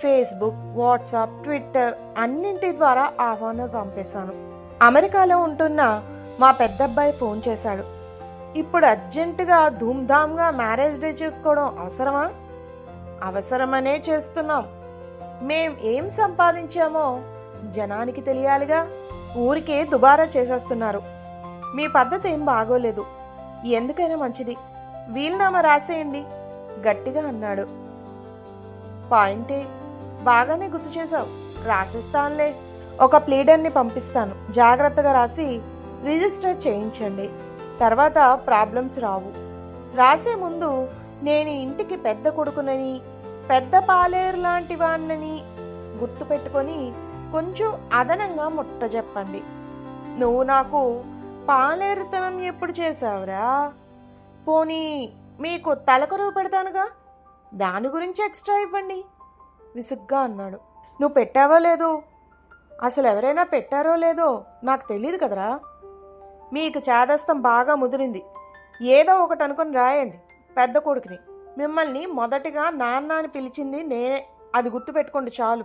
Facebook WhatsApp Twitter అన్నింటి ద్వారా ఆహ్వానం పంపేశాను. అమెరికాలో ఉంటున్న మా పెద్దబ్బాయి ఫోన్ చేశాడు. ఇప్పుడు అర్జెంటుగా ధూమ్ధామ్గా మ్యారేజ్ డే చేసుకోవడం అవసరమా? అవసరమనే చేస్తున్నాం. మేం ఏం సంపాదించామో జనానికి తెలియాలిగా. ఊరికే దుబారా చేసేస్తున్నారు. మీ పద్ధతి ఏం బాగోలేదు. ఎందుకైనా మంచిది. వీలునామా రాసేయండి. గట్టిగా అన్నాడు. పాయింటే బాగానే గుర్తు చేశావు. రాసిస్తానులే. ఒక ప్లీడర్ని పంపిస్తాను. జాగ్రత్తగా రాసి రిజిస్టర్ చేయించండి. తర్వాత ప్రాబ్లమ్స్ రావు. రాసే ముందు నేను ఇంటికి పెద్ద కొడుకునని పెద్ద పాలేరు లాంటి వాణ్ణని గుర్తుపెట్టుకొని కొంచెం అదనంగా ముట్ట చెప్పండి. నువ్వు నాకు పాలేరుతనం ఎప్పుడు చేసావురా పోనీ మీకు తలకరువు పెడతానుగా? దాని గురించి ఎక్స్ట్రా ఇవ్వండి. విసుగ్గా అన్నాడు. నువ్వు పెట్టావో లేదో? అసలు ఎవరైనా పెట్టారో లేదో? నాకు తెలియదు కదరా. మీకు చేదస్తం బాగా ముదిరింది. ఏదో ఒకటి అనుకుని రాయండి పెద్ద కొడుకుని. మిమ్మల్ని మొదటిగా నాన్న అని పిలిచింది నేనే. అది గుర్తుపెట్టుకోండి చాలు.